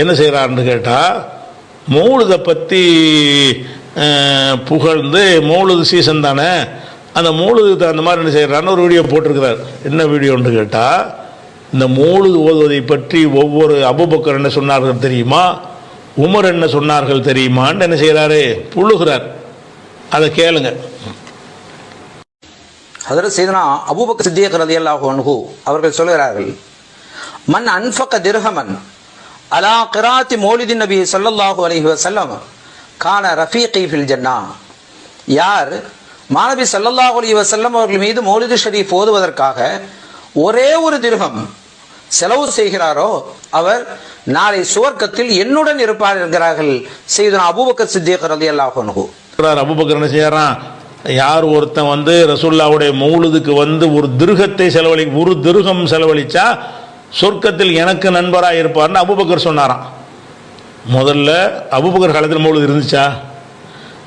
என்ன செய்கிறாருன்னு கேட்டால் மௌலுதை பற்றி புகழ்ந்து மௌலுது சீசன் தானே அந்த மௌலுதுக்கு தகுந்த மாதிரி என்ன செய்கிறான்னு ஒரு வீடியோ போட்டிருக்கிறார். என்ன வீடியோன்னு கேட்டால் இந்த மூலது ஓதுவதை பற்றி ஒவ்வொரு அபுபக்கர் என்ன சொன்னார்கள் தெரியுமா? உமர் என்ன சொன்னார்கள் தெரியுமான்னு என்ன செய்கிறாரு புழுகிறார் அதை கேளுங்க. அதில் செய்தனா அபுபக்கர் சித்தியக் ரலியல்லாஹு அன்ஹு அவர்கள் சொல்கிறார்கள் மன் அன்பக்க திருகமன் அலா கிராத்தி மௌலிதின் நபி ஸல்லல்லாஹு அலஹி வசல்லம் கான ரஃபீகி ஃபில் ஜன்னா. யார்? மாணவி சல்லல்லாஹு அலி வசல்லம் அவர்கள் மீது மௌலிது ஷரீஃப் ஓதுவதற்காக ஒரே ஒரு திருகம் செலவு செய்கிறாரோ அவர் நாளை சுவர்க்கத்தில் என்னுடன் இருப்பார் என்கிறார்கள் செய்தனா அபூபக்கர் சித்தியக் அலி அல்லாஹு சொல்றார் அபுபக்கர் என்ன செய்யறான்? யார் ஒருத்தன் வந்து ரசூல்லாவுடைய மௌலுதுக்கு வந்து ஒரு திருகத்தை செலவழி ஒரு திருகம் செலவழிச்சா சொர்க்கத்தில் எனக்கு நண்பராக இருப்பார்னு அபுபக்கர் சொன்னாராம். முதல்ல அபுபக்கர் காலத்தில் மௌலுது இருந்துச்சா?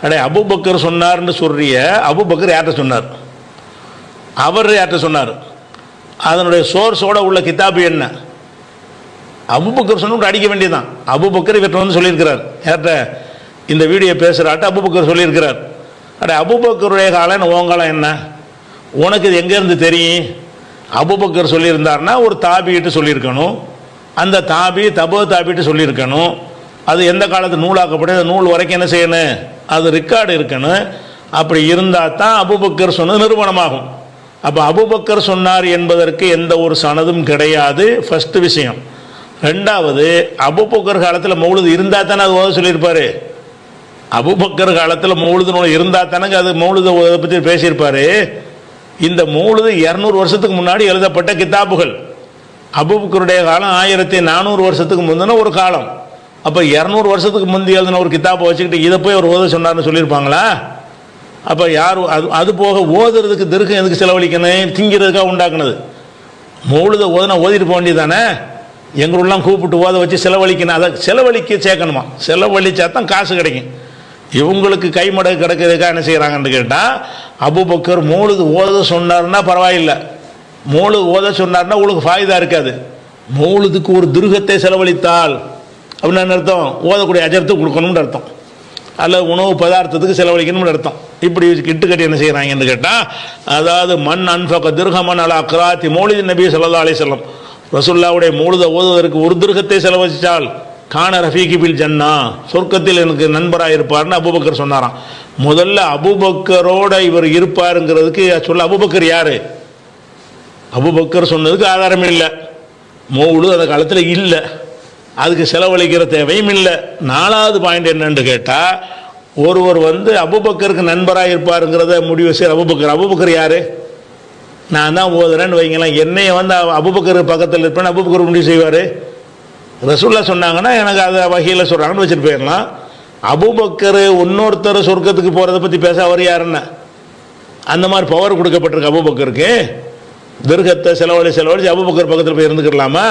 அடே அபுபக்கர் சொன்னார்னு சொல்றிய அபுபக்கர் யார்கிட்ட சொன்னார்? அவர் யார்கிட்ட சொன்னார்? அதனுடைய சோர்ஸோட உள்ள கிதாபு என்ன? அபுபக்கர் சொன்னு அடிக்க வேண்டியதான் அபுபக்கர் இவர்கிட்ட வந்து சொல்லியிருக்கிறார். யார்கிட்ட? இந்த வீடியோ பேசுகிறாட்ட அபுபக்கர் சொல்லியிருக்கிறார். அடே அபுபக்கருடைய காலம் உன் காலம் என்ன? உனக்கு இது எங்கேருந்து தெரியும்? அபுபக்கர் சொல்லியிருந்தார்னா ஒரு தாபிட்டு சொல்லியிருக்கணும். அந்த தாபி தபோ தாபிட்டு சொல்லியிருக்கணும். அது எந்த காலத்து நூலாக்கப்படும் அந்த நூல் வரைக்கும் என்ன செய்யணும்? அது ரெக்கார்டு இருக்கணும். அப்படி இருந்தால் தான் அபுபக்கர் சொன்னது நிறுவனமாகும் அப்போ அபுபக்கர் சொன்னார் என்பதற்கு எந்த ஒரு சனதும் கிடையாது. ஃபஸ்ட்டு விஷயம். ரெண்டாவது அபுபக்கர் காலத்தில் மௌலுது இருந்தால் தானே அது ஓத சொல்லியிருப்பார்? அபுபக்கர் காலத்தில் மௌலுது நூல் இருந்தால் தானங்க அது மௌலுத ஓதை பற்றி பேசியிருப்பார். இந்த மௌலுது இரநூறு வருஷத்துக்கு முன்னாடி எழுதப்பட்ட கித்தாபுகள். அபுபுக்கருடைய காலம் ஆயிரத்தி நானூறு வருஷத்துக்கு முந்தின ஒரு காலம். அப்போ இரநூறு வருஷத்துக்கு முந்தி எழுதின ஒரு கித்தாப்பை வச்சுக்கிட்டு இதை போய் அவர் ஓத சொன்னார்னு சொல்லியிருப்பாங்களா? அப்போ யார் அது அது போக ஓதுறதுக்கு திருக்கம் எதுக்கு செலவழிக்கணும்? திங்கிறதுக்காக உண்டாக்குனது. மூழுத ஓதுனா ஓதிட்டு போக வேண்டியதானே எங்களெல்லாம் கூப்பிட்டு ஓத வச்சு செலவழிக்கணும். அதை செலவழிக்க சேர்க்கணுமா? செலவழிச்சா தான் காசு கிடைக்கும். இவங்களுக்கு கைமடகு கிடக்கிறதுக்காக என்ன செய்கிறாங்கன்னு கேட்டால் அபுபக்கர் மூழுது ஓத சொன்னார்னா பரவாயில்லை. மூளு ஓத சொன்னார்னா உங்களுக்கு ஃபாயுதா இருக்காது. மூழுதுக்கு ஒரு துருகத்தை செலவழித்தால் அப்படின்னு அர்த்தம்? ஓதக்கூடிய அஜரத்தை கொடுக்கணும்னு அர்த்தம். அல்லது உணவு பதார்த்தத்துக்கு செலவழிக்கணும்னு அர்த்தம். இப்படி கிட்டு கட்டி என்ன செய்கிறாங்கன்னு கேட்டால் அதாவது மண் அன்பக திருகமன் அலா அக்ராத்தி மௌலிது நபி ஸல்லல்லாஹு அலைஹி வஸல்லம். ரசுல்லாவுடைய மூழுத ஓதுவதற்கு ஒரு துருகத்தை செலவழித்தால் கான ரஃபீகி பில் ஜன்னா சொர்க்கத்தில் எனக்கு நண்பராக இருப்பார்னு அபுபக்கர் சொன்னாராம். முதல்ல அபுபக்கரோட இவர் இருப்பாருங்கிறதுக்கு சொல்ல அபுபக்கர் யார்? அபுபக்கர் சொன்னதுக்கு ஆதாரம் இல்லை. மௌலு அந்த காலத்தில் இல்லை. அதுக்கு செலவழிக்கிற தேவையும் இல்லை. நாலாவது பாயிண்ட் என்னன்னு கேட்டால் ஒருவர் வந்து அபுபக்கருக்கு நண்பராக இருப்பாருங்கிறத முடிவு செய்ய அபுபக்கர் அபுபக்கர் யார்? நான் தான் ஓதுறேன்னு வைங்களேன். என்னைய வந்து அபுபக்கர் பக்கத்தில் இருப்பேன் அபுபக்கர் முடிவு செய்வார். ரசூல்லா சொன்னாங்கன்னா எனக்கு அதை வகையில் சொல்கிறாங்கன்னு வச்சுட்டு போயிடலாம். அபுபக்கர் இன்னொருத்தர் சொர்க்கத்துக்கு போகிறத பற்றி பேச அவர் யாருன்னா? அந்த மாதிரி பவர் கொடுக்கப்பட்டிருக்கு அபுபக்கருக்கு. திருகத்தை செலவழி செலவழிச்சு அபுபக்கர் பக்கத்தில் போய் இருந்துக்கலாமா?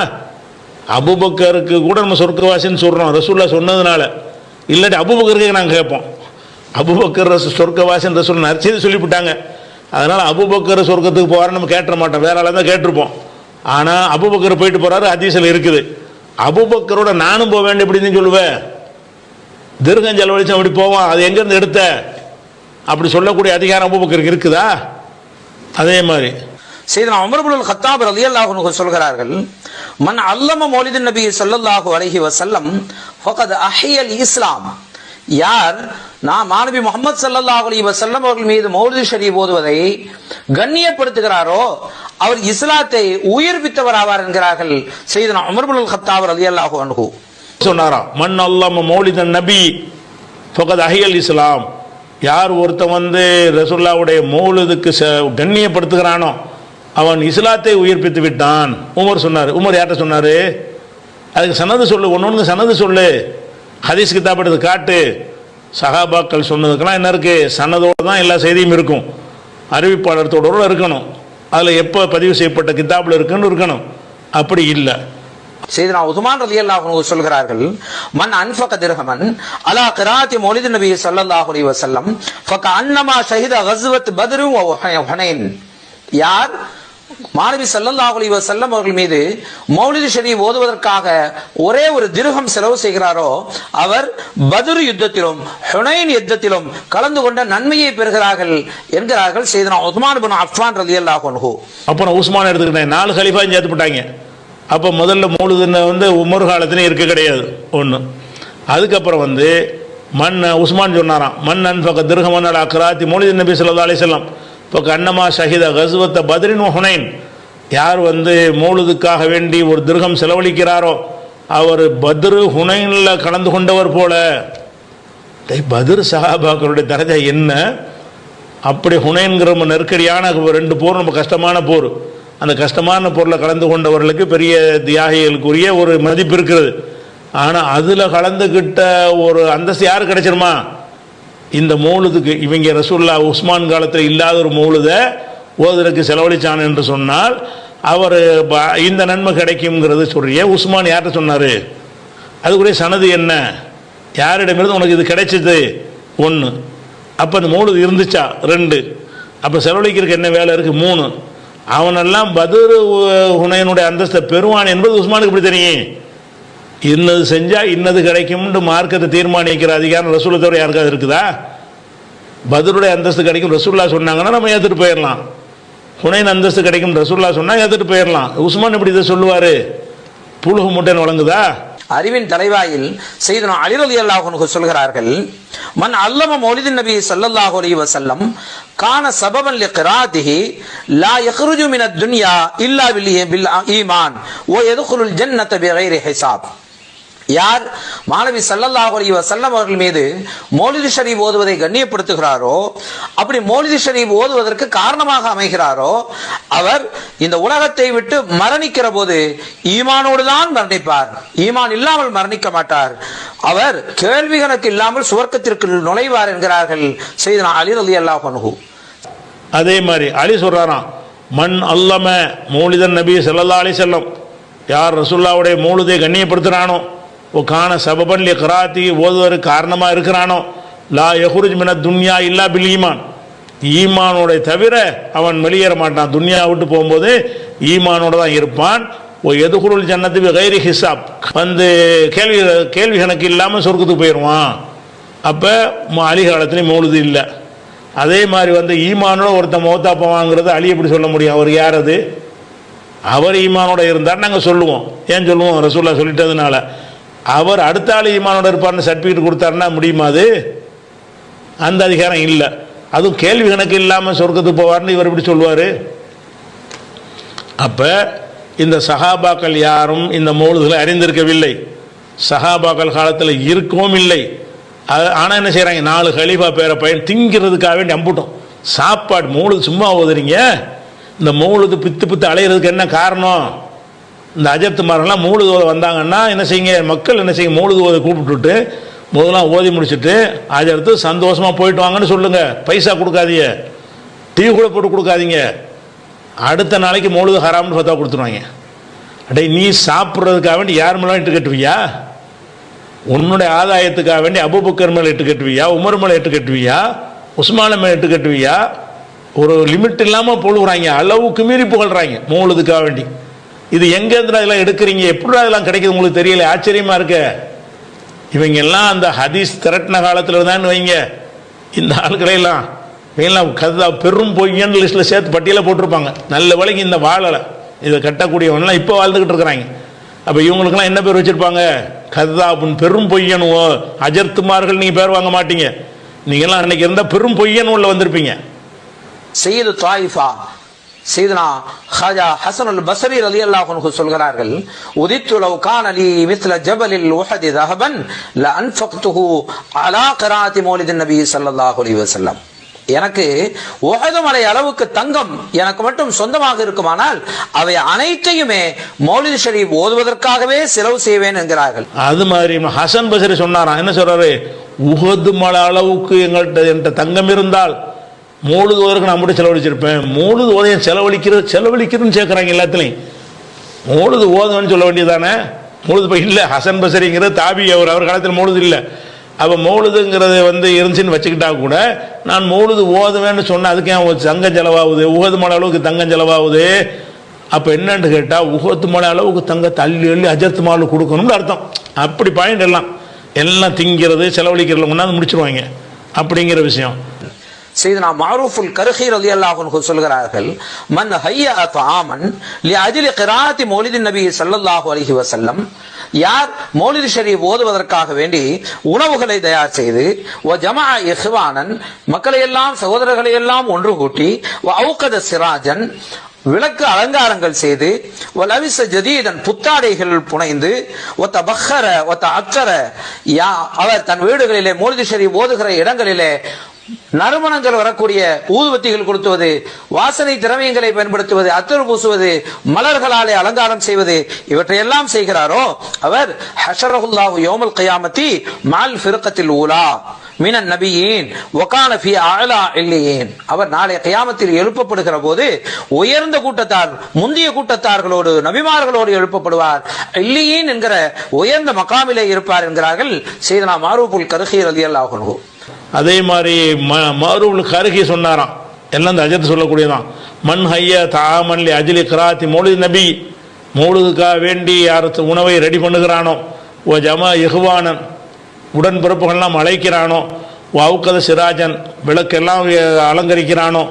அபுபக்கருக்கு கூட நம்ம சொர்க்கவாசின்னு சொல்கிறோம் ரசூல்லா சொன்னதுனால. இல்லாட்டி அபுபக்கருக்கு நாங்கள் கேட்போம். அபுபக்கர் ரசு சொர்க்கவாசின்னு ரசூல் நரிச்சது சொல்லிவிட்டாங்க. அதனால் அபுபக்கர் சொர்க்கத்துக்கு போகிறேன்னு நம்ம கேட்டுற மாட்டோம். வேற ஆளாக தான் கேட்டிருப்போம். ஆனால் அபுபக்கர் போயிட்டு போகிறாரு அதிசல் இருக்குது. அபுபக்கரோட நானும் போக வேண்டிய எப்படின்னு சொல்லுவேன் திருகம் செலவழிச்சு அப்படி போவான் அது எங்கேருந்து எடுத்த? அப்படி சொல்லக்கூடிய அதிகாரம் அபுபக்கருக்கு இருக்குதா? அதே மாதிரி. செய்தனா உமர்புல் ஹத்தாப் ரலியல்லாஹு அல்லாஹு சொல்கிறார்கள் மன் அல்லம மௌலிதுன் நபி சொல்லல்லாஹு அலஹி வசல்லம் ஃபகத் அஹியல் இஸ்லாம். யார்? நான் மாணவி முகமது ஸல்லல்லாஹு அலி வசல்லம் அவர்கள் மீது மௌலி ஷரீப் ஓதுவதை கண்ணியப்படுத்துகிறாரோ அவர் இஸ்லாத்தை உயிர்ப்பித்தவர் ஆவார் என்கிறார்கள் செய்தனா ஹத்தாவர் அலி அல்லாஹு அனுகு சொன்னாராம் மண் அல்லாம மௌலிதன் நபி ஃபகத் அஹியல் இஸ்லாம். யார் ஒருத்தன் வந்து ரசுல்லாவுடைய மௌலுதுக்கு ச- கண்ணியப்படுத்துகிறானோ அவன் இஸ்லாத்தை உயிர்ப்பித்து விட்டான். உமர் சொன்னார். உமர் யார்கிட்ட சொன்னார்? அதுக்கு சனது சொல்லு ஒன்று சனது சொல்லு. ஹதீஸ் கிதாப் எடுத்து காட்டு. சஹாபாக்கள் சொன்னதுக்கெல்லாம் என்ன இருக்குது சன்னதோடு தான் எல்லா செய்தியும் இருக்கும். அறிவிப்பாளர்த்தோடு இருக்கணும். அதில் எப்போ பதிவு செய்யப்பட்ட கிதாபில் இருக்குன்னு இருக்கணும். அப்படி இல்லை. செய்தனா உதுமான் ரலியல்லாஹு அன்ஹு சொல்கிறார்கள் மன் அன்ஃபக திர்ஹமன் அலா கிராத்தி மொழிது நபி ஸல்லல்லாஹு அலைஹி வஸல்லம் ஃபக அன்னமா ஷஹித கஸ்வத் பத்ரு வ ஹுனைன் யார்? மாணவி ஸல்லல்லாஹு அலைஹி வஸல்லம் அவர்கள் மீது மௌலிது ஷரீப் ஓதுவதற்காக ஒரே ஒரு திருகம் செலவு செய்கிறாரோ அவர் பதுரு யுத்தத்திலும் ஹுனைன் யுத்தத்திலும் கலந்து கொண்ட நன்மையை பெறுகிறார்கள் என்கிறார்கள் செய்தனா உஸ்மான் பின் அஃபான் ரலியல்லாஹு அன்ஹு. அப்புறம் உஸ்மான் எடுத்துக்கிட்டேன். நாலு கலிஃபாயும் சேர்த்து போட்டாங்க. அப்போ முதல்ல மூழுதுன்னு வந்து உமர் காலத்துலேயும் இருக்க கிடையாது ஒன்று அதுக்கப்புறம் வந்து மண் உஸ்மான் சொன்னாராம் மண் அன்பக திருகமன் அக்ராத்தி மௌலிது நபி சொல்லா அலைஹி இப்போ கண்ணமா ஷஹித கசுவத்த பத்ரின் ஹுனைன். யார் வந்து மூழுதுக்காக வேண்டி ஒரு திருகம் செலவழிக்கிறாரோ அவர் பத்ரு ஹுனைனில் கலந்து கொண்டவர் போல. டேய், பத்ர் சஹாபாக்களுடைய தரஜா என்ன? அப்படி ஹுனைன்கிற ரொம்ப நெருக்கடியான ரெண்டு போர் ரொம்ப கஷ்டமான போர். அந்த கஷ்டமான பொருளை கலந்து கொண்டவர்களுக்கு பெரிய தியாகிகளுக்குரிய ஒரு மதிப்பு இருக்கிறது. ஆனால் அதில் கலந்துக்கிட்ட ஒரு அந்தஸ்து யார் கிடைச்சிருமா? இந்த மௌலுதுக்கு இவங்க ரசூல்லா உஸ்மான் காலத்தில் இல்லாத ஒரு மௌலுதை ஓதுறதுக்கு செலவழிச்சான் என்று சொன்னால் அவர் இந்த நன்மை கிடைக்குங்கிறது சொல்றியே உஸ்மான் யார்கிட்ட சொன்னார்? அதுக்குரிய சனது என்ன? யாரிடமிருந்து உனக்கு இது கிடைச்சது? ஒன்று அப்போ அந்த மூணு இருந்துச்சா? ரெண்டு. அப்போ செலவழிக்கிறதுக்கு என்ன வேலை இருக்குது மூணு. அவனெல்லாம் பதுரு ஹுனையனுடைய அந்தஸ்தை பெறுவான் என்பது உஸ்மானுக்கு இப்படி தெரியும்? இன்னது செஞ்சால் இன்னது கிடைக்கும்னு மார்க்கத்தை தீர்மானிக்கிற அதிகாரம் ரசூலை தவிர யாருக்காவது இருக்குதா? பதிலுடைய அந்தஸ்து கிடைக்கும். ரசூல்லா சொன்னாங்கன்னா நம்ம ஏற்றுட்டு போயிடலாம் புனையின் அந்தஸ்து கிடைக்கும். ரசூல்லா சொன்னால் ஏற்றுட்டு போயிடலாம் உஸ்மான் இப்படி இதை சொல்லுவார். புழுகு மூட்டைன்னு வழங்குதா? அறிவின் தலைவாயில் செய்தனா அலி ரலியல்லாஹு சொல்கிறார்கள் மன் அல்லம மௌலிதின் நபி ஸல்லல்லாஹு அலைஹி வஸல்லம் கான சபபன் லிக்ராதிஹி லா யக்ருஜு மின துன்யா இல்லா பில் பில் ஈமான் ஓ யதுகுலுல் ஜன்னத பிகைரி ஹிசாப். யார் மாணவி ஸல்லல்லாஹு அலி வசல்லம் அவர்கள் மீது மௌலிது ஷரீப் ஓதுவதை கண்ணியப்படுத்துகிறாரோ அப்படி மௌலிது ஷரீப் ஓதுவதற்கு காரணமாக அமைகிறாரோ அவர் இந்த உலகத்தை விட்டு மரணிக்கிற போது ஈமானோடு தான் மரணிப்பார். ஈமான் இல்லாமல் மரணிக்க மாட்டார். அவர் கேள்வி கணக்கு இல்லாமல் சுவர்க்கத்திற்கு நுழைவார் என்கிறார்கள் செய்தனா அலி ரலியல்லாஹு அன்ஹு. அதே மாதிரி அலி சொல்றாராம் மண் அல்லம மோலிதன் நபி சல்லா அலி செல்லம் யார் ரசுல்லாவுடைய மௌலிதை கண்ணியப்படுத்துறானோ ஓ காண சபபன் லி கராத்தி ஓதுவதற்கு காரணமாக இருக்கிறானோ லா யகுருஜ் மின துன்யா இல்லா பில் ஈமான் ஈமானோட தவிர அவன் வெளியேற மாட்டான் துன்யா விட்டு போகும்போது ஈமானோட தான் இருப்பான் ஓ எதுகுருள் ஜன்னத்து கைரி ஹிசாப் வந்து கேள்வி கேள்வி கணக்கு இல்லாமல் சொர்க்கத்துக்கு போயிடுவான் அப்போ அலிகாலத்துலேயும் மௌலுது இல்லை. அதே மாதிரி வந்து ஈமானோட ஒருத்தன் மௌத்தாப்பவாங்கிறது அலி எப்படி சொல்ல முடியும்? அவர் யார் அது? அவர் ஈமானோட இருந்தார் நாங்கள் சொல்லுவோம். ஏன் சொல்லுவோம்? ரசூல்லா சொல்லிட்டதுனால. அவர் அடுத்த ஆள் ஈமானோட இருப்பார்னு சர்டிஃபிகேட் கொடுத்தாருன்னா முடியுமா அது? அந்த அதிகாரம் இல்லை. அதுவும் கேள்வி கணக்கு இல்லாமல் சொர்க்கத்துக்கு போவார்னு இவர் எப்படி சொல்லுவார்? அப்போ இந்த சஹாபாக்கள் யாரும் இந்த மௌலுகளை அறிந்திருக்கவில்லை. சஹாபாக்கள் காலத்தில் இருக்கவும் இல்லை. அது ஆனால் என்ன செய்கிறாங்க நாலு கலீஃபா பேரை பையன் திங்கிறதுக்காக வேண்டி அம்புட்டோம். சாப்பாடு மௌலுது சும்மா ஓதுறீங்க? இந்த மௌலுது பித்து பித்து அலையிறதுக்கு என்ன காரணம்? இந்த அஜத்துமாரெல்லாம் மூழுது ஓத வந்தாங்கன்னா என்ன செய்யுங்க? மக்கள் என்ன செய்யுங்க? மூழுது கூப்பிட்டுட்டு முதலாம் ஓதி முடிச்சுட்டு அஜர்த்து சந்தோஷமாக போயிட்டு வாங்கன்னு சொல்லுங்கள் பைசா கொடுக்காதீங்க. டீ கூட போட்டு கொடுக்காதீங்க. அடுத்த நாளைக்கு மூழுது ஹராம்னு பார்த்தா கொடுத்துருவாங்க. அடே நீ சாப்பிட்றதுக்காக வேண்டி யார் மேலே இட்டு கட்டுவியா? உன்னுடைய ஆதாயத்துக்காக வேண்டி அபுபக்கர் மேலே இட்டு கட்டுவியா? உமர் மேலே இட்டு கட்டுவியா? உஸ்மான மேலே இட்டு கட்டுவியா? ஒரு லிமிட் இல்லாமல் போழுகிறாங்க அளவுக்கு மீறி புகழ்றாங்க. மூழுதுக்காக வேண்டி. இது எங்கேருந்து இதெல்லாம் எடுக்கிறீங்க? எப்படி அதெல்லாம் கிடைக்குது உங்களுக்கு தெரியல? ஆச்சரியமா இருக்கு. இவங்க எல்லாம் அந்த ஹதீஸ் திரட்டின காலத்தில் தான் வைங்க. இந்த ஆட்களையெல்லாம் இவங்கெல்லாம் கதா பெரும் பொய்யன்னு லிஸ்ட்டில் சேர்த்து பட்டியலில் போட்டிருப்பாங்க. நல்ல வேலைக்கு இந்த வாழலை. இதை கட்டக்கூடியவங்கலாம் இப்போ வாழ்ந்துக்கிட்டு இருக்கிறாங்க. அப்போ இவங்களுக்கெல்லாம் என்ன பேர் வச்சுருப்பாங்க? கதாபுன் பெரும் பொய்யனுவோ? அஜர்த்துமார்கள் நீங்கள் பேர் வாங்க மாட்டீங்க. நீங்கள்லாம் அன்னைக்கு இருந்தால் பெரும் பொய்யன் உள்ள வந்திருப்பீங்க. செய்து தாயிஃபா. சீதனா ஹாஜா ஹசன் அல் பசரி ரலி அல்லாஹ் சொல்கிறார்கள் உதித்து லவ் கான அலி மித்ல ஜபலில் உஹதி தஹபன் ல அன்ஃபக்துஹு அலா கராத்தி மௌலிதின் நபி ஸல்லல்லாஹு அலைஹி வஸல்லம். எனக்கு உஹது மலை அளவுக்கு தங்கம் எனக்கு மட்டும் சொந்தமாக இருக்குமானால் அவை அனைத்தையுமே மௌலித் ஷரீப் ஓதுவதற்காகவே செலவு செய்வேன் என்கிறார்கள். அது மாதிரி ஹசன் பசரி சொன்னாராம் என்ன சொல்றாரு? உகது மலை அளவுக்கு எங்கள்கிட்ட என்கிட்ட தங்கம் இருந்தால் மூழுது ஓதற்கு நான் மட்டும் செலவழிச்சிருப்பேன். மூழுது ஓதையும் செலவழிக்கிறது செலவழிக்கிறதுன்னு சேர்க்குறாங்க எல்லாத்துலேயும். மூழுது ஓதுவன்னு சொல்ல வேண்டியதானே மூழுது இப்போ இல்லை. ஹசன் பசரிங்கிறது தாபி அவர் அவர் காலத்தில் மூழுது இல்லை. அப்போ மௌலுதுங்கிறது வந்து இருந்துச்சுன்னு வச்சுக்கிட்டா கூட நான் மௌலுது ஓதுவேன்னு சொன்னேன் அதுக்கு ஏன் தங்கம் செலவாகுது? உகது மலை அளவுக்கு தங்கம் செலவாகுது? அப்போ என்னன்னு கேட்டால் உகத்து மலை அளவுக்கு தங்கத்தை அள்ளி அள்ளி அஜர்த்து மாலு கொடுக்கணும்னு அர்த்தம். அப்படி பாயிண்ட் எல்லாம். எல்லாம் திங்கிறது செலவழிக்கிறவங்கன்னா அது முடிச்சிருவாங்க. அப்படிங்கிற விஷயம். செய்தனா மாரூஃபுல் கருஹி ரலியல்லாஹு அன்ஹு சொல்கிறார்கள் மன் ஹய்ய தஆமன் லி அஜ்லி கிராத்தி மௌலிதின் நபி ஸல்லல்லாஹு அலைஹி வஸல்லம். யார் மௌலித் ஷரீஃப் ஓதுவதற்காக வேண்டி உணவுகளை தயார் செய்து வ ஜமா இஹ்வானன் மக்களை எல்லாம் சகோதரர்களை எல்லாம் ஒன்று கூட்டி வ அவுகத சிராஜன் விளக்கு அலங்காரங்கள் செய்து வலவிச ஜதீதன் புத்தாடைகள் புனைந்து ஒத்த பஹர ஒத்த அச்சர யா அவர் தன் வீடுகளிலே மோலிதி ஷரீஃப் ஓதுகிற இடங்களிலே நறுமணங்கள் வரக்கூடிய ஊதுபத்திகள் கொளுத்துவது வாசனை திரவியங்களை பயன்படுத்துவது அத்தர் பூசுவது மலர்களாலே அலங்காரம் செய்வது இவற்றையெல்லாம் செய்கிறாரோ அவர் ஹஷரஹுல்லாஹு யோமல் கயாமத்தி மால் ஃபிருக்கத்தில் ஊலா மினன் நபியின் ஒகான ஃபி இல்லையேன். அவர் நாளை கயாமத்தில் எழுப்பப்படுகிற போது உயர்ந்த கூட்டத்தார் முந்தைய கூட்டத்தார்களோடு நபிமார்களோடு எழுப்பப்படுவார். இல்லையேன் என்கிற உயர்ந்த மகாமிலே இருப்பார் என்கிறார்கள் செய்தனா மாரூபுல் கருகீர் அலி அல்லாஹு அதே மாதிரி ம மருள் கருகி சொன்னாராம். எல்லாம் இந்த அஜத்து சொல்லக்கூடியதான் மண் ஹைய தாமன்லி அஜிலி கிராத்தி மௌலிது நபி. மௌலுதுக்காக வேண்டி யார் உணவை ரெடி பண்ணுகிறானோ. ஓ ஜமா இஹ்வானன். உடன்பிறப்புகள்லாம் அழைக்கிறானோ. வவுக்கத சிராஜன். விளக்கெல்லாம் அலங்கரிக்கிறானோ.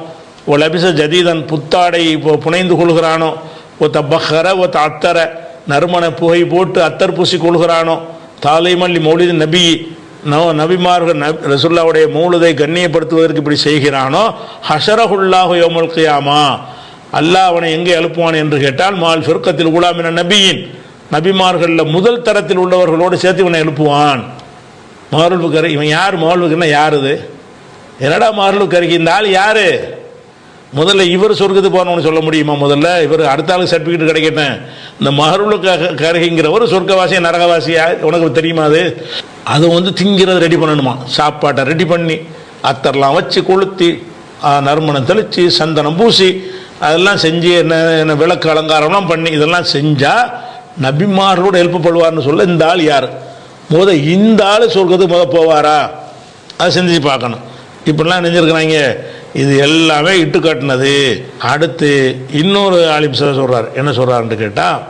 ஓ லபிச ஜதீதன் புத்தாடை இப்போ புனைந்து கொள்கிறானோ. ஓ தப்பஹர ஓ அத்தரை நறுமண புகை போட்டு அத்தர் பூசி கொள்கிறானோ. தாலைமல்லி மௌலிது நபி. நோ நபிமார்கள் நப் ரசுல்லாவுடைய மூலதை கண்ணியப்படுத்துவதற்கு இப்படி செய்கிறானோ? ஹஷரஹுல்லாஹு யோமுல் கியாமா. அல்லாஹ் அவனை எங்கே எழுப்புவான் என்று கேட்டால் மால் சுருக்கத்தில் உலாமின நபியின். நபிமார்களில் முதல் தரத்தில் உள்ளவர்களோடு சேர்த்து இவனை எழுப்புவான் மாருல் கரு இவன் யார்? மாருல் யார் இது என்னடா மாருல் கருகி இந்த ஆள் யார்? முதல்ல இவர் சொர்க்கத்துக்கு போகணும்னு சொல்ல முடியுமா முதல்ல? இவர் அடுத்த ஆளுக்கு சர்டிஃபிகேட் கிடைக்கட்டேன் இந்த மருள் கருகிங்கிறவர் சொர்க்கவாசியா நரகவாசியா? உனக்கு தெரியுமா அது? அது வந்து திங்கிறத ரெடி பண்ணணுமா? சாப்பாட்டை ரெடி பண்ணி அத்தர்லாம் வச்சு கொளுத்தி நறுமணம் தெளித்து சந்தனம் பூசி அதெல்லாம் செஞ்சு என்ன என்ன விளக்கு அலங்காரம்லாம் பண்ணி இதெல்லாம் செஞ்சால் நபிமார்களோட பண்ணுவார்னு சொல்ல இந்த ஆள் யார்? முத இந்த ஆள் சொல்கிறதுக்கு முத போவாரா? அதை செஞ்சு பார்க்கணும். இப்படிலாம் நினைஞ்சிருக்கிறாங்க இது எல்லாமே இட்டு காட்டினது. அடுத்து இன்னொரு ஆலிம் சார் சொல்கிறார் என்ன சொல்கிறாருன்னு கேட்டால்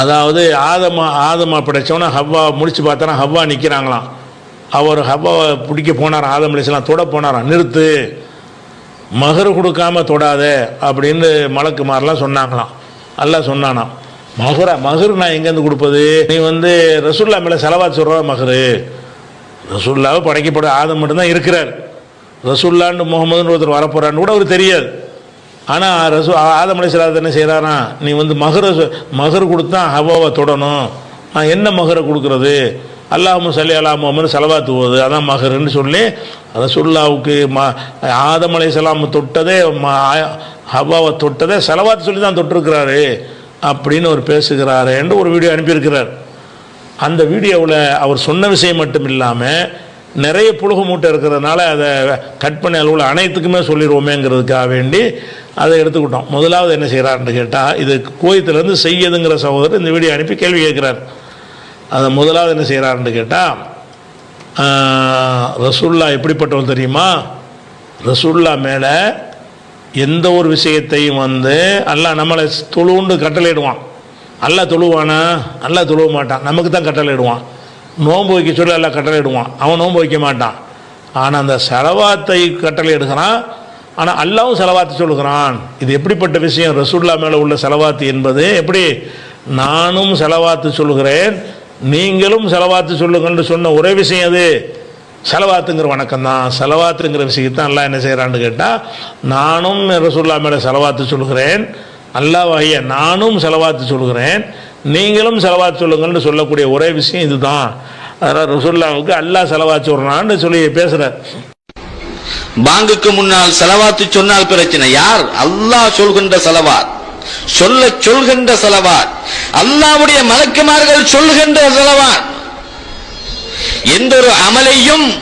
அதாவது ஆதமா ஆதமா படைச்சவனா ஹவ்வா முடிச்சு பார்த்தோன்னா ஹவ்வா நிற்கிறாங்களாம் அவர் ஹவ்வாவை பிடிக்க போனார் ஆதம் அலிஸ்லாம் தொட போனாராம் நிறுத்து. மகர் கொடுக்காம தொடாத அப்படின்னு மலக்குமாரெலாம் சொன்னாங்களாம். அல்லாஹ் சொன்னானாம். மகரா மகர் நான் எங்கேருந்து கொடுப்பது? நீ வந்து ரசுல்லா மேலே செலவாத்து சொல்கிற மகரு. ரசுல்லாவை படைக்கப்பட ஆதம் மட்டும்தான் இருக்கிறார். ரசுல்லான்னு முகமதுன்னு ஒருத்தர் வரப்போறான்னு கூட அவர் தெரியாது. ஆனால் ரசு ஆதமலை அலிஸ்லாத் என்ன செய்கிறாரா நீ வந்து மகர மகர் கொடுத்தா ஹவாவை தொடணும். நான் என்ன மகரை கொடுக்கறது? அல்லாஹும் சல்லி அலா செலவாத்து போகுது அதான் மகருன்னு சொல்லி ரசுல்லாவுக்கு ம ஆதமலை சலாம் தொட்டதே ம ஹவாவை தொட்டதே செலவாத்து சொல்லி தான் தொட்டிருக்கிறாரு. அப்படின்னு அவர் பேசுகிறாரு என்று ஒரு வீடியோ அனுப்பியிருக்கிறார். அந்த வீடியோவில் அவர் சொன்ன விஷயம் மட்டும் இல்லாமல் நிறைய புழுகு மூட்டை இருக்கிறதுனால அதை கட் பண்ணி அளவில் அனைத்துக்குமே சொல்லிடுவோமேங்கிறதுக்காக வேண்டி அதை எடுத்துக்கிட்டோம். முதலாவது என்ன செய்கிறாருன்னு கேட்டால் இது கோயத்துலேருந்து செய்யதுங்கிற சகோதரர் இந்த வீடியோ அனுப்பி கேள்வி கேட்குறார். அதை முதலாவது என்ன செய்கிறாருன்னு கேட்டால் ரசுல்லா எப்படிப்பட்டவன் தெரியுமா? ரசுல்லா மேலே எந்த ஒரு விஷயத்தையும் வந்து அல்லாஹ் நம்மளை தொழுவுண்டு கட்டளையிடுவான். அல்லா தொழுவானா? அல்லாஹ் தொழுவ மாட்டான். நமக்கு தான் கட்டளையிடுவான். நோன்பு வைக்க சொல்லி எல்லாம் கட்டளை இடுவான். அவன் நோன்பு வைக்க மாட்டான். ஆனால் அந்த செலவாத்தை கட்டளை எடுக்கிறான். ஆனால் அல்லாவும் செலவாத்து சொல்லுகிறான். இது எப்படிப்பட்ட விஷயம்? ரசூல்லா மேலே உள்ள செலவாத்து என்பது எப்படி? நானும் செலவாத்து சொல்லுகிறேன். நீங்களும் செலவாத்து சொல்லுங்கள்னு சொன்ன ஒரே விஷயம் அது. செலவாத்துங்கிற வணக்கம் தான். செலவாத்துங்கிற விஷயத்தான் எல்லாம் என்ன செய்கிறான்னு கேட்டால் நானும் ரசூல்லா மேலே செலவாத்து சொல்லுகிறேன். அல்லாஹ் வகைய நானும் செலவாத்து சொல்லுகிறேன். நீங்களும் செலவாத்து சொல்லுங்கள்னு சொல்லக்கூடிய ஒரே விஷயம் இதுதான். அதனால் ரசுல்லாவுக்கு அல்லாஹ் செலவாச்சு சொல்கிறான்னு சொல்லி பேசுற பாங்குக்கு முன்னால் செலவாத்து சொன்னால் பிரச்சனை யார்? அல்லாஹ் சொல்கின்ற செலவாத். சொல்ல சொல்கின்ற செலவாத். அல்லாவுடைய மலக்குமார்கள் சொல்கின்ற செலவாத். எந்த ஒரு அமலையும்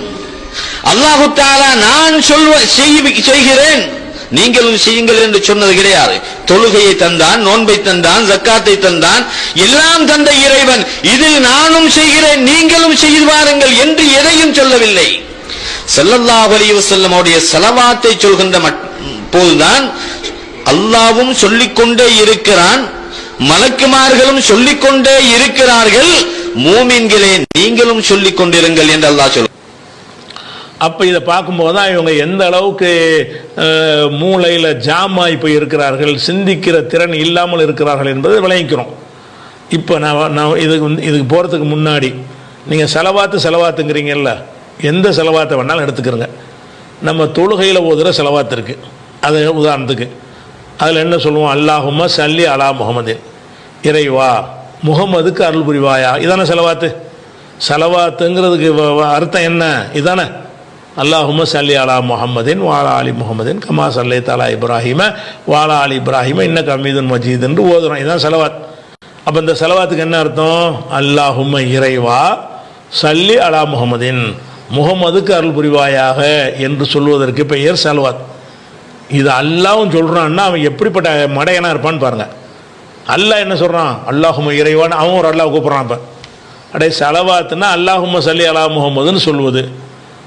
அல்லாஹு தாலா நான் சொல்வ செய்வி- செய்கிறேன். நீங்களும் செய்யுங்கள் என்று சொன்னது கிடையாது. தொழுகையை தந்தான் நோன்பை தந்தான் ஜக்காத்தை தந்தான். எல்லாம் தந்த இறைவன் இதில் நானும் செய்கிறேன் நீங்களும் செய்து வாருங்கள் என்று எதையும் சொல்லவில்லை. செல்லல்லா அலைஹி வஸல்லம் உடைய செலவாத்தை சொல்கின்ற மட்- போதுதான் அல்லாவும் சொல்லிக்கொண்டே இருக்கிறான் மலக்குமார்களும் சொல்லிக்கொண்டே இருக்கிறார்கள். மூமின்களே நீங்களும் சொல்லிக் கொண்டிருங்கள் என்று அல்லாஹ் சொல்ல அப்போ இதை பார்க்கும்போது தான் இவங்க எந்த அளவுக்கு மூளையில் ஜாமாய் போய் இருக்கிறார்கள் சிந்திக்கிற திறன் இல்லாமல் இருக்கிறார்கள் என்பதை விளங்கிக்கிறோம். இப்போ நான் நான் இதுக்கு வந்து இதுக்கு போகிறதுக்கு முன்னாடி நீங்கள் செலவாத்து செலவாத்துங்கிறீங்கல்ல எந்த செலவாத்தை வேணாலும் எடுத்துக்கிறங்க. நம்ம தொழுகையில் ஓதுகிற செலவாத்து இருக்குது அது உதாரணத்துக்கு அதில் என்ன சொல்லுவோம்? அல்லாஹுமா சல்லி அலா முகமதின் இறைவா முகமதுக்கு அருள் புரிவாயா? இதானே செலவாத்து. செலவாத்துங்கிறதுக்கு வ- அர்த்தம் என்ன? இதானே. அல்லாஹும சல்லி அலா முஹம்மதின் வாலா அலி முகமதின் கமா சல்லை தலா இப்ராஹிம வாலா அலி இப்ராஹிம இன்ன கமீதுன் மஜீத் என்று ஓதுறோம். இதுதான் செலவாத். அப்போ இந்த செலவாத்துக்கு என்ன அர்த்தம்? அல்லாஹும இறைவா சல்லி அலா முகமதின் முகமதுக்கு அருள் புரிவாயாக என்று சொல்வதற்கு பெயர் செலவாத். இது அல்லாவும் சொல்கிறான்னா அவன் எப்படிப்பட்ட மடையனாக இருப்பான்னு பாருங்கள் அல்லாஹ் என்ன சொல்கிறான் அல்லாஹும இறைவான்னு அவன் ஒரு அல்லாஹ் கூப்பிட்றான் இப்போ. அடே செலவாத்துனா அல்லாஹும சல்லி அலா முகமதுன்னு சொல்லுவது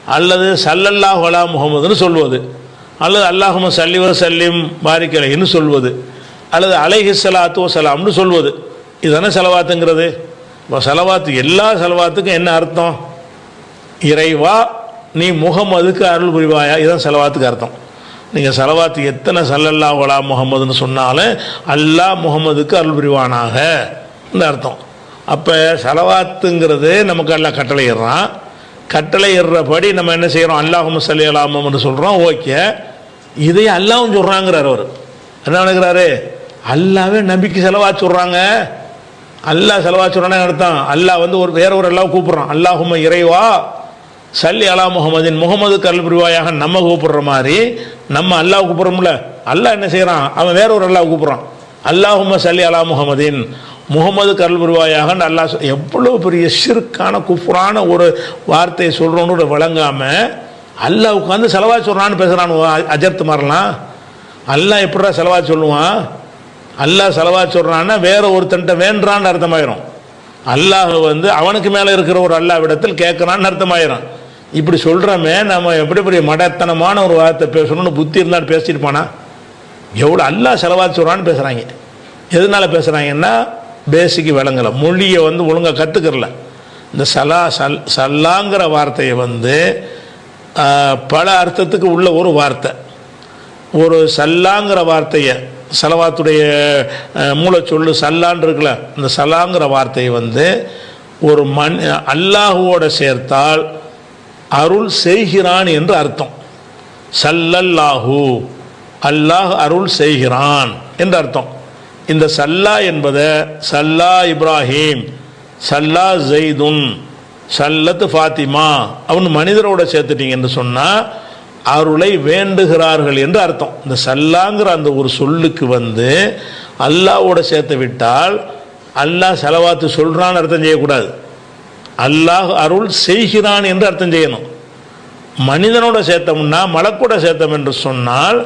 அல்லது சல்லல்லாஹ் வலா முகமதுன்னு சொல்வது. அல்லது அல்லாஹும சல்லி சல்லிம் பாரிக்கலைன்னு சொல்வது. அல்லது அலைஹி ஸலாத்து வஸலாம்னு சொல்வது. இதுதானே செலவாத்துங்கிறது? இப்போ செலவாத்து எல்லா செலவாத்துக்கும் என்ன அர்த்தம்? இறைவா நீ முகமதுக்கு அருள் புரிவாயா? இதுதான் செலவாத்துக்கு அர்த்தம். நீங்கள் செலவாத்து எத்தனை சல்லல்லா வலா முகமதுன்னு சொன்னாலும் அல்லாஹ் முகமதுக்கு அருள் புரிவானாக. இந்த அர்த்தம். அப்போ செலவாத்துங்கிறது நமக்கு எல்லாம் கட்டளையிடுறான். கட்டளையிடுறபடி நம்ம என்ன செய்கிறோம் அல்லாஹும் சல்லி அலாமன்னு சொல்கிறோம் ஓகே. இதை அல்லாவும் சொல்கிறாங்கிறார் அவர். என்ன நினைக்கிறாரு? அல்லாவே நம்பிக்கை செலவா சொல்கிறாங்க அல்லாஹ் செலவா சொல்கிறானே அர்த்தம்? அல்லாஹ் வந்து ஒரு வேற ஒரு அல்லாஹ் கூப்பிட்றான். அல்லாஹும்ம இறைவா சல்லி அலா முகமதின் முகமது கருள் நம்ம கூப்பிடுற மாதிரி நம்ம அல்லாஹ் கூப்பிட்றோம்ல. அல்லாஹ் என்ன செய்கிறான் அவன் வேற ஒரு அல்லாஹ் கூப்பிட்றான். அல்லாஹும்ம சல்லி அலா முகமதின் முகமது கருள் வருவாயாக அல்லாஹ் எவ்வளோ பெரிய சிறுக்கான குஃப்ரான ஒரு வார்த்தையை சொல்கிறோன்னு வழங்காமல் அல்லாஹ் உட்காந்து செலவா சொல்கிறான்னு பேசுகிறான் அஜர்த்து மாறலாம் அல்லாஹ் எப்படிடா செலவா சொல்லுவான்? அல்லாஹ் செலவா சொல்கிறான்னா வேற ஒருத்தன்ட்ட வேண்டான்னு அர்த்தமாயிரும். அல்லாஹ் வந்து அவனுக்கு மேலே இருக்கிற ஒரு அல்லாஹ் விடத்தில் கேட்குறான்னு அர்த்தமாயிரும். இப்படி சொல்கிறோமே நம்ம எப்படி பெரிய மடத்தனமான ஒரு வார்த்தை பேசணும்னு புத்தி இருந்தால் பேசியிருப்பானா எவ்வளோ அல்லாஹ் செலவா சொல்கிறான்னு பேசுகிறாங்க எதனால பேசுகிறாங்கன்னா பேசிக்கு விளங்கலை. மொழியை வந்து ஒழுங்காக கற்றுக்கிறல இந்த சலா சல் சல்லாங்கிற வார்த்தையை வந்து பல அர்த்தத்துக்கு உள்ள ஒரு வார்த்தை. ஒரு சல்லாங்கிற வார்த்தையை சலவாத்துடைய அஹ், மூலச்சொல்லு சல்லான் இருக்குல்ல இந்த சல்லாங்கிற வார்த்தையை வந்து ஒரு மண் அல்லாஹுவோட சேர்த்தால் அருள் செய்கிறான் என்று அர்த்தம். சல்லல்லாஹு அல்லாஹ் அருள் செய்கிறான் என்று அர்த்தம். இந்த சல்லா என்பதை சல்லா இப்ராஹிம் சல்லா ஜெய்துன் சல்லத்து ஃபாத்திமா அவன் மனிதரோட சேர்த்துட்டீங்கன்னு சொன்னால் அருளை வேண்டுகிறார்கள் என்று அர்த்தம். இந்த சல்லாங்கிற அந்த ஒரு சொல்லுக்கு வந்து அல்லாவோட சேர்த்து விட்டால் அல்லாஹ் செலவாத்து சொல்கிறான்னு அர்த்தம் செய்யக்கூடாது. அல்லாஹ் அருள் செய்கிறான் என்று அர்த்தம் செய்யணும். மனிதனோட சேர்த்தம்னா மலக்கூட சேர்த்தம் என்று சொன்னால்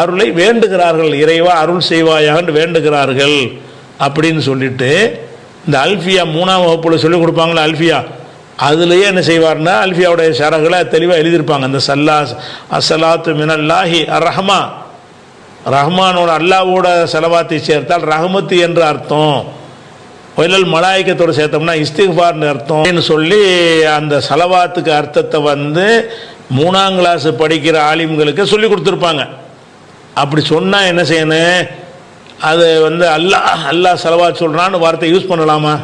அருளை வேண்டுகிறார்கள். இறைவா அருள் செய்வாயாக வேண்டுகிறார்கள். அப்படின்னு சொல்லிட்டு இந்த அல்ஃபியா மூணாம் வகுப்புல சொல்லிக் கொடுப்பாங்களா அல்ஃபியா. அதுலேயே என்ன செய்வார்னா அல்ஃபியாவுடைய சரகளை தெளிவாக எழுதியிருப்பாங்க. இந்த சல்லா அசலாத்து மினல்லாஹி அர் ரஹ்மா ரஹ்மானோட அல்லாவோட செலவாத்தை சேர்த்தால் ரஹமத்து என்று அர்த்தம். ஒயிலல் மலாய்க்கத்தோடு சேர்த்தோம்னா இஸ்திஃபார்னு அர்த்தம். சொல்லி அந்த செலவாத்துக்கு அர்த்தத்தை வந்து மூணாம் கிளாஸ் படிக்கிற ஆலிம்களுக்கு சொல்லி கொடுத்துருப்பாங்க. அப்படி சொன்னால் என்ன செய்யணும் அது வந்து அல்லாஹ் அல்லாஹ் செலவா சொல்கிறான்னு வார்த்தை யூஸ் பண்ணலாமா?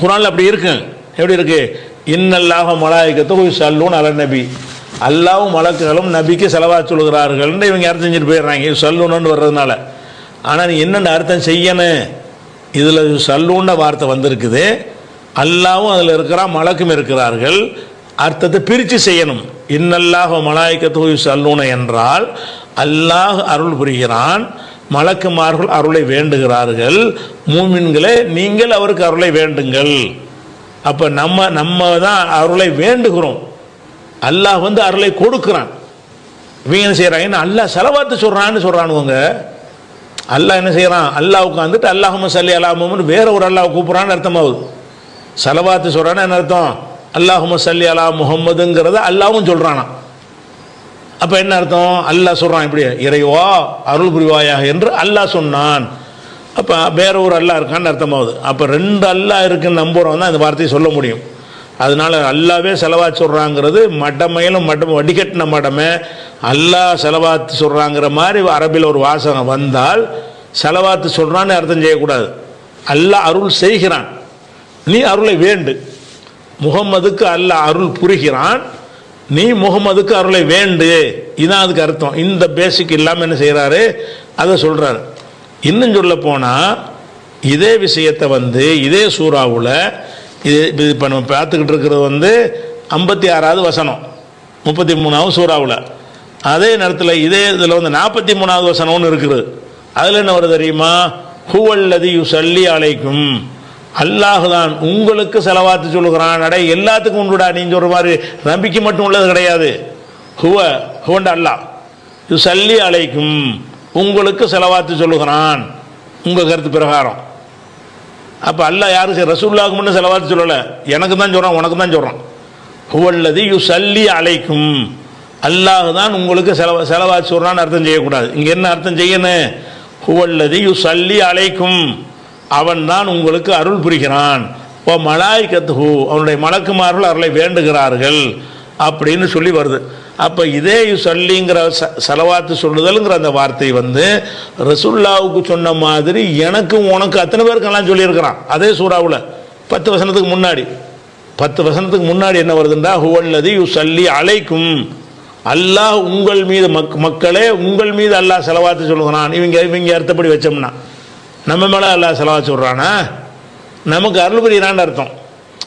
குரானில் அப்படி இருக்கு. எப்படி இருக்கு? இன்னல்லாஹ மலாய்க்கத்து சல்லூன் அல நபி. அல்லாவும் மலக்குகளும் நபிக்கு செலவா சொல்கிறார்கள்னு இவங்க அர்த்தம் செஞ்சுட்டு போயிடுறாங்க. சல்லூன்னு வர்றதுனால. ஆனால் நீ என்னென்ன அர்த்தம் செய்யணும் இதில் சல்லூன்ன வார்த்தை வந்திருக்குது. அல்லாவும் அதில் இருக்கிறான் மலக்கும் இருக்கிறார்கள். அர்த்தத்தை பிரித்து செய்யணும். இன்னல்லாக மலாய்க்கத்து சல்லூன என்றால் அல்லாஹ் அருள் புரிகிறான். மலக்குமார்கள் அருளை வேண்டுகிறார்கள். மூமின்களே நீங்கள் அவருக்கு அருளை வேண்டுங்கள். அப்போ நம்ம நம்ம தான் அருளை வேண்டுகிறோம். அல்லாஹ் வந்து அருளை கொடுக்குறான். இவங்க என்ன செய்கிறாங்கன்னு அல்லாஹ் செலவாத்து சொல்கிறான்னு சொல்கிறானுவங்க அல்லாஹ் என்ன செய்கிறான் அல்லாஹ் உட்காந்துட்டு அல்லாஹும் சல்லி அலாமும்னு வேற ஒரு அல்லாஹ் கூப்பிட்றான்னு அர்த்தமாகுது செலவாத்து சொல்கிறான்னு என்ன அர்த்தம்? அல்லாஹும சல்லி அலா முகம்மதுங்கிறத அல்லாவும் சொல்கிறானா அப்ப என்ன அர்த்தம்? அல்லாஹ் சொல்றான் இப்படி இறைவா அருள் புரிவாயாக என்று அல்லாஹ் சொன்னான். அப்ப வேற ஒரு அல்லாஹ் இருக்கான்னு அர்த்தமாகுது. அப்ப ரெண்டு அல்லாஹ் இருக்குன்னு நம்புறவன் தான் இந்த வார்த்தையை சொல்ல முடியும். அதனால அல்லாவே செலவா சொல்றாங்கிறது மடமையிலும் மடம் வடிகட்டின மடமே. அல்லாஹ் செலவாத்து சொல்றாங்கிற மாதிரி அரபில் ஒரு வாசகம் வந்தால் செலவாத்து சொல்றான்னு அர்த்தம் செய்யக்கூடாது. அல்லாஹ் அருள் செய்கிறான். நீ அருளை வேண்டு. முகம்மதுக்கு அல்லாஹ் அருள் புரிகிறான். நீ முகமதுக்கு அருளை வேண்டு. இதான் அதுக்கு அர்த்தம். இந்த பேசிக் இல்லாமல் என்ன செய்கிறாரு அதை சொல்கிறாரு இன்னும் சொல்ல போனால் இதே விஷயத்தை வந்து இதே சூறாவில் இது இப்போ நம்ம பார்த்துக்கிட்டு இருக்கிறது வந்து ஐம்பத்தி ஆறாவது வசனம். முப்பத்தி மூணாவது சூறாவில். அதே நேரத்தில் இதே இதில் வந்து நாற்பத்தி மூணாவது வசனம்னு இருக்குது. அதில் என்ன வருது தெரியுமா? ஹூவல்லதி யுசல்லி சல்லி அழைக்கும் தான் உங்களுக்கு செலவாத்து சொல்லுகிறான். அடே எல்லாத்துக்கும் உண்டுடா நீ சொல்ற மாதிரி நம்பிக்கை மட்டும் உள்ளது கிடையாது. ஹுவ ஹுவண்ட அல்லாஹ் சல்லி அழைக்கும் உங்களுக்கு செலவாத்து சொல்லுகிறான். உங்க கருத்து பிரகாரம். அப்ப அல்லாஹ் யாரும் சரி ரசூல்லாவுக்கு முன்ன செலவாத்து சொல்லல. எனக்கு தான் சொல்றான் உனக்கு தான் சொல்றான். ஹுவல்லதி யுசல்லி அழைக்கும் அல்லாஹு தான் உங்களுக்கு செலவ செலவாச்சு சொல்றான்னு அர்த்தம் செய்யக்கூடாது. இங்க என்ன அர்த்தம் செய்யணும்? ஹுவல்லது யு சல்லி அழைக்கும் அவன் தான் உங்களுக்கு அருள் புரிகிறான். ஓ மலாய்கத்துஹு அவனுடைய மலக்குமார்கள் அருளை வேண்டுகிறார்கள் அப்படின்னு சொல்லி வருது. அப்போ இதே சொல்லிங்கிற ச- செலவாத்து சொல்லுதல்ங்கிற அந்த வார்த்தை வந்து ரசுல்லாவுக்கு சொன்ன மாதிரி எனக்கும் உனக்கு அத்தனை பேருக்கெல்லாம் சொல்லியிருக்கிறான். அதே சூறாவில். பத்து வசனத்துக்கு முன்னாடி. பத்து வசனத்துக்கு முன்னாடி என்ன வருதுண்டா? ஹுவல்லதி யுசல்லி அலைக்கும். அல்லாஹ் உங்கள் மீது மக் மக்களே உங்கள் மீது அல்லாஹ் செலவாத்து சொல்லுகிறான். இவங்க இவங்க அர்த்தப்படி வச்சோம்னா. நம்ம மேலே அல்லா செலவா சொல்கிறானா நமக்கு அருள் புரியிறான்னு அர்த்தம்.